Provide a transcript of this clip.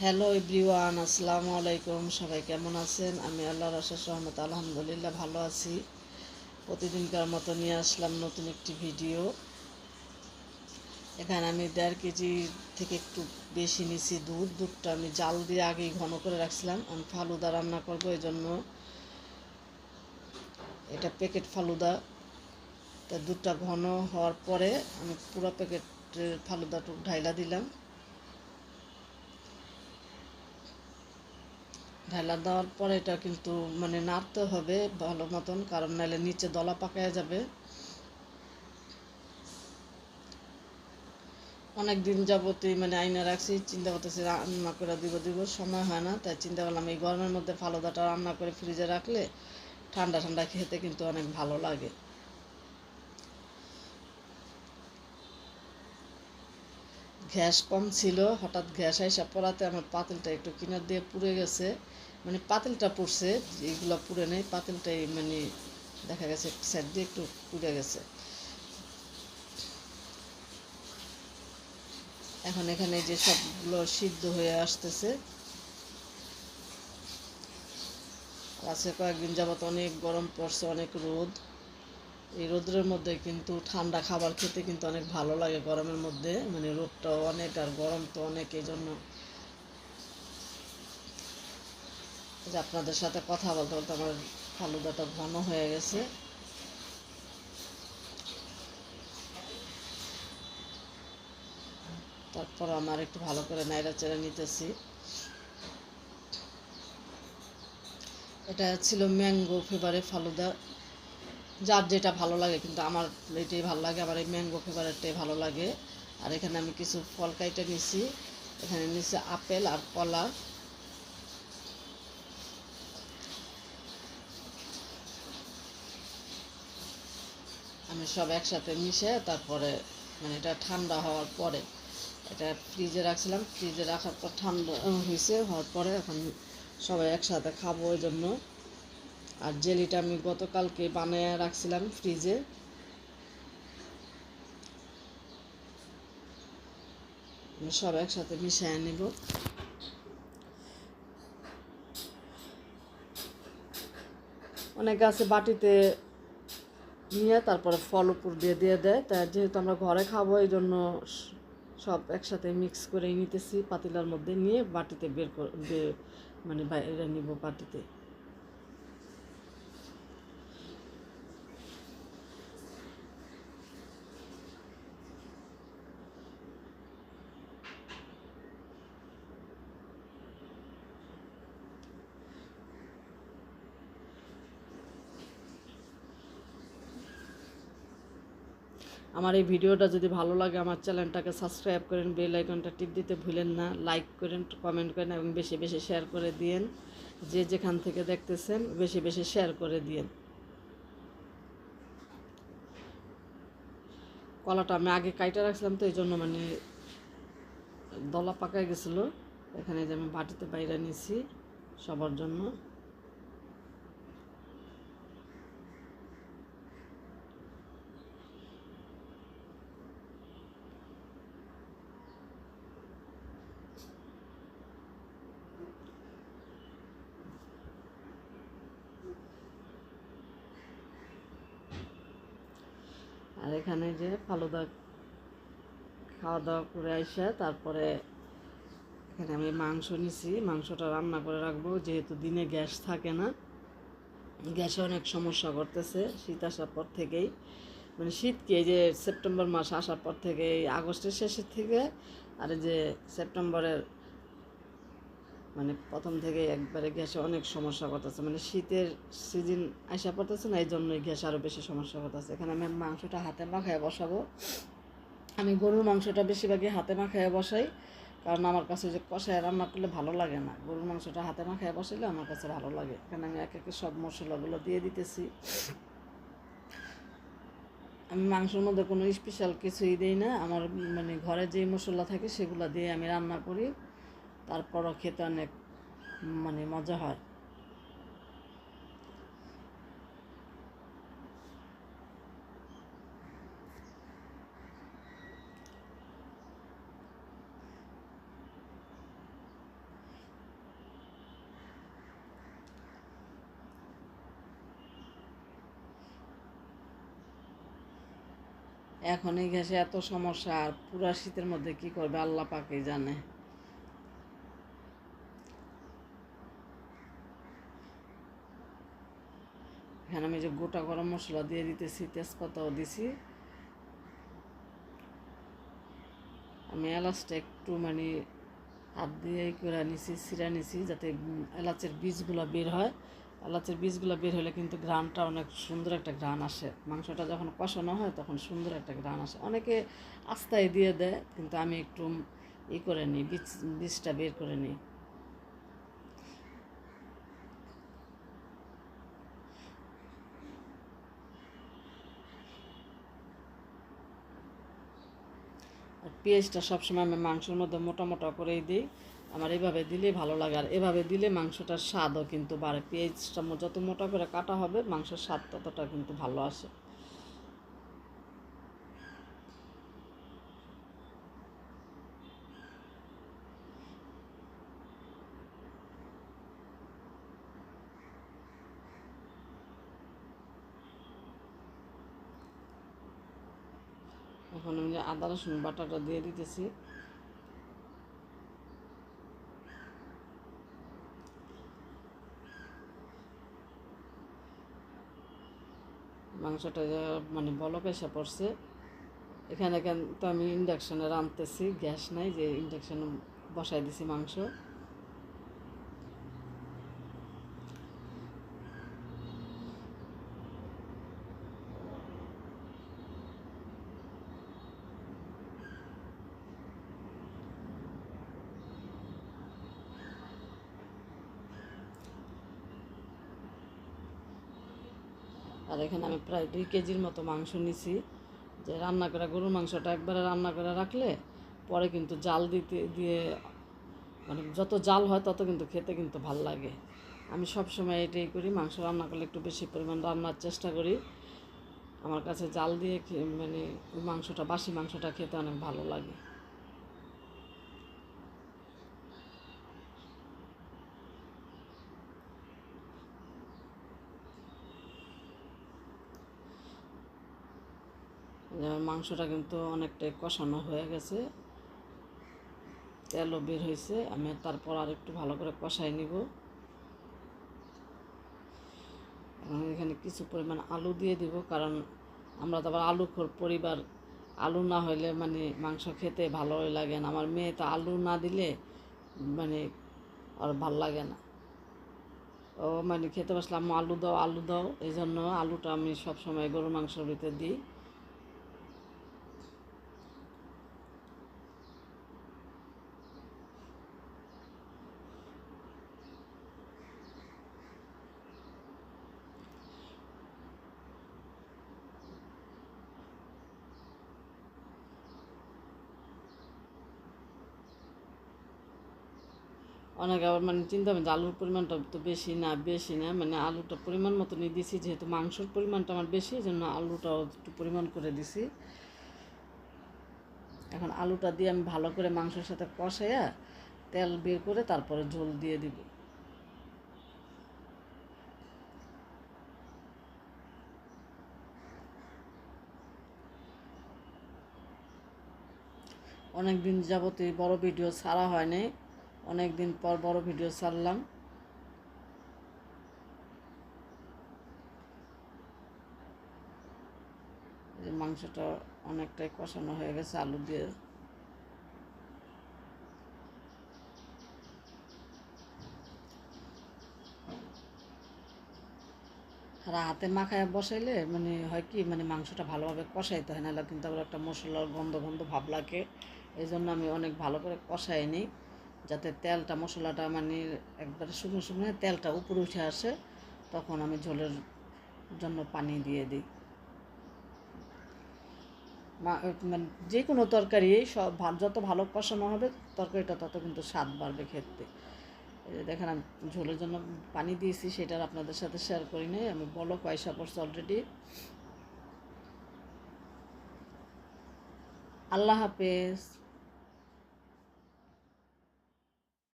Hello everyone আসসালামু আলাইকুম। সবাই কেমন আছেন? আমি আল্লাহর আশাস রহমত আলহামদুলিল্লাহ ভালো আছি। প্রতিদিনকার মতো নিয়ে আসলাম নতুন একটি ভিডিও এখানে আমি দেড় কেজি থেকে একটু বেশি নিছি দুধ। দুধটা আমি জাল দিয়ে আগেই ঘন করে রাখছিলাম। আমি ফালুদা রান্না করব এই জন্য এটা প্যাকেট ফালুদা। তা দুধটা ঘন হওয়ার পরে আমি পুরো প্যাকেটের ফালুদাটুক ঢাইলা দিলাম। ঢালা দেওয়ার পরে এটা কিন্তু মানে নাড়তে হবে ভালো মতন, কারণ নাহলে নিচে দলা পাকায় যাবে। অনেক দিন যাবতই মানে আইনা রাখছি, চিন্তা করতেছি রান্না করে দিব দিব, সময় হয় না। তাই চিন্তা করলাম এই গরমের মধ্যে ফালুদাটা রান্না করে ফ্রিজে রাখলে ঠান্ডা ঠান্ডা খেতে কিন্তু অনেক ভালো লাগে। গ্যাস কম ছিল, হঠাৎ গ্যাস আইসা পড়াতে আমার পাতিলটা একটু কিনার দিয়ে পুড়ে গেছে। মানে পাতিলটা পুড়ছে এগুলো পুড়ে নেই, পাতিলটাই মানে দেখা গেছে সাইড দিয়ে একটু পুড়ে গেছে। এখন এখানে যে সবগুলো সিদ্ধ হয়ে আসতেছে আজকে কয়েকদিন যাবত অনেক গরম পড়ছে, অনেক রোদ। এই রোদের মধ্যে কিন্তু ঠান্ডা খাবার খেতে কিন্তু অনেক ভালো লাগে গরমের মধ্যে মানে রোদটাও অনেক আর গরম তো অনেক, এই জন্য যে আপনাদের সাথে কথা বলতে বলতে আমার ফালুদাটা ঘন হয়ে গেছে। তারপর আমার একটু ভালো করে নাইরা চেড়ে নিতেছি। এটা ছিল ম্যাঙ্গো ফেভারে ফালুদা। যার যেটা ভালো লাগে, কিন্তু আমার এটাই ভালো লাগে, আমার এই ম্যাঙ্গো ফেভারেটটাই ভালো লাগে। আর এখানে আমি কিছু ফল কাইটে নিছি। এখানে নিচে আপেল আর কলা। আমি সব একসাথে মিশে তারপরে মানে এটা ঠান্ডা হওয়ার পরে, এটা ফ্রিজে রাখছিলাম। ফ্রিজে রাখার পর ঠান্ডা হয়েছে হওয়ার পরে এখন সবাই একসাথে খাব ওই জন্য। আর জেলিটা আমি গতকালকে বানিয়ে রাখছিলাম ফ্রিজে। সব একসাথে মিশিয়ে নেব। অনেক গাছে বাটিতে নিয়ে তারপরে ফল উপর দিয়ে দিয়ে দেয়। তা যেহেতু আমরা ঘরে খাব, এই জন্য সব একসাথে মিক্স করে নিতেছি, পাতিলার মধ্যে নিয়ে বাটিতে বের করে মানে বাইরে নিব বাটিতে। আমার এই ভিডিওটা যদি ভালো লাগে, আমার চ্যানেলটাকে সাবস্ক্রাইব করেন, বেল আইকনটা টিপ দিতে ভুলেন না, লাইক করেন, কমেন্ট করেন এবং বেশি বেশি শেয়ার করে দিয়েন। যে যেখান থেকে দেখতেছেন, বেশি বেশি শেয়ার করে দিয়েন। কলাটা আমি আগে কাইটা রাখছিলাম তো এই জন্য মানে দলা পাকায় গেছিল। এখানে যে আমি বাটিতে বাইরে নিয়েছি সবার জন্য। এখানে যে ফালুদা খাওয়া দাওয়া করে আইসা তারপরে এখানে আমি মাংস নিছি। মাংসটা রান্না করে রাখব। যেহেতু দিনে গ্যাস থাকে না, গ্যাসে অনেক সমস্যা করতেছে। শীত আসার পর থেকেই। মানে শীতকে এই যে সেপ্টেম্বর মাস আসার পর থেকে আগস্টের শেষের থেকে, আর যে সেপ্টেম্বরের মানে প্রথম থেকে একবারে গ্যাসে অনেক সমস্যা করতেছে। মানে শীতের সিজন আসা পড়তেছে না এই জন্যই গ্যাস আরও বেশি সমস্যা করতেছে। এখানে আমি মাংসটা হাতে মাখায় বসাবো। আমি গরুর মাংসটা বেশিরভাগই হাতে মাখায় বসাই। কারণ আমার কাছে যে কষায় রান্না করলে ভালো লাগে না। গরুর মাংসটা হাতে মাখায় বসাইলে আমার কাছে ভালো লাগে। এখানে আমি এক একে সব মশলাগুলো দিয়ে দিতেছি। আমি মাংসের মধ্যে কোনো স্পেশাল কিছুই দিই না। আমার মানে ঘরে যেই মশলা থাকে সেগুলো দিয়ে আমি রান্না করি। তারপরও খেতে অনেক মানে মজা হয়। এখন এই গ্যাসে এত সমস্যা, আর পুরা শীতের মধ্যে কি করবে, আল্লাহ পাকেই জানে। এখানে আমি যে গোটা গরম মশলা দিয়ে দিতেছি, তেজপাতাও দিছি। আমি এলাচটা একটু মানে হাত দিয়ে করে নিছি সিরা নিছি যাতে এলাচের বীজগুলো বের হয়। এলাচের বীজগুলো বের হলে কিন্তু ঘ্রাণটা অনেক সুন্দর একটা ঘ্রাণ আসে। মাংসটা যখন কষানো হয় তখন সুন্দর একটা ঘ্রাণ আসে। অনেকে আস্তায় দিয়ে দেয়, কিন্তু আমি একটু ই করে নিই, বীজ, বীজটা বের করে নিই। আর পেঁয়াজটা সবসময় আমি মাংসের মধ্যে মোটা মোটা করেই দিই। আমার এভাবে দিলে ভালো লাগে। আর এভাবে দিলে মাংসটার স্বাদও কিন্তু বাড়ে। পেঁয়াজটা যত মোটা করে কাটা হবে, মাংসের স্বাদ ততটা কিন্তু ভালো আসে। এখন আমি আদা, রসুন বাটাটা দিয়ে দিতেছি। মাংসটা মানে বলক এসে পড়ছে। এখানে তো আমি ইন্ডাকশনে রাঁধতেছি, গ্যাস নাই যে ইন্ডাকশনে বসাই দিছি মাংস। আর এখানে আমি প্রায় দুই কেজির মতো মাংস নিছি। যে রান্না করা গরুর মাংসটা একবারে রান্না করে রাখলে পরে কিন্তু জাল দিতে, দিয়ে মানে যত জাল হয় তত কিন্তু খেতে কিন্তু ভালো লাগে। আমি সব সময় এটাই করি, মাংস রান্না করলে একটু বেশি পরিমাণ রান্নার চেষ্টা করি। আমার কাছে জাল দিয়ে মানে মাংসটা, বাসি মাংসটা খেতে অনেক ভালো লাগে। মাংসটা কিন্তু অনেকটাই কষানো হয়ে গেছে। তেলও বের হয়েছে, আমি তারপর আর একটু ভালো করে কষাই নিব। এখানে কিছু পরিমাণ আলু দিয়ে দিব, কারণ আমরা তো আবার আলু খোর পরিবার। আলু না হলে মানে মাংস খেতে ভালোই লাগে না। আমার মেয়ে তো আলু না দিলে মানে আর ভালো লাগে না। ও মানে খেতে বসলে, আম্মু, আলু দাও আলু দাও। এই জন্য আলুটা আমি সবসময় গরুর মাংসের ভিতরে দিই। অনেকে আবার মানে চিন্তা হবে যে আলুর পরিমাণটা তো বেশি না বেশি না। মানে আলুটা পরিমাণ মতো নিয়ে দিছি, যেহেতু মাংসর পরিমাণটা আমার বেশি, এই জন্য আলুটাও একটু পরিমাণ করে দিছি। এখন আলুটা দিয়ে আমি ভালো করে মাংসের সাথে কষাইয়া তেল বের করে তারপরে ঝোল দিয়ে দিব। অনেক দিন যাবতীয় বড় ভিডিও ছাড়া হয়নি অনেক দিন পর বড় ভিডিও ছাড়লাম। মাংসটা অনেকটাই কষানো হয়ে গেছে, আলু দিয়ে। আর হাতে মাখায় বসাইলে মানে হয় কি মানে মাংসটা ভালোভাবে কষাইতে হয়, নাহলে কিন্তু আবার একটা মশলার গন্ধ গন্ধ ভাব লাগে। এই জন্য আমি অনেক ভালো করে কষাই নিই যাতে তেলটা, মশলাটা মানে একবারে শুকনো শুকনো তেলটা উপরে উঠে আসে, তখন আমি ঝোলের জন্য পানি দিয়ে দিই। মানে যে কোনো তরকারি, সব যত ভালো কষানো হবে, তরকারিটা তত কিন্তু স্বাদ বাড়বে খেতে। দেখেন, আমি ঝোলের জন্য পানি দিয়েছি, সেটা আপনাদের সাথে শেয়ার করি নাই, আমি বলো পয়সা পড়ছে অলরেডি আল্লাহ হাফেজ।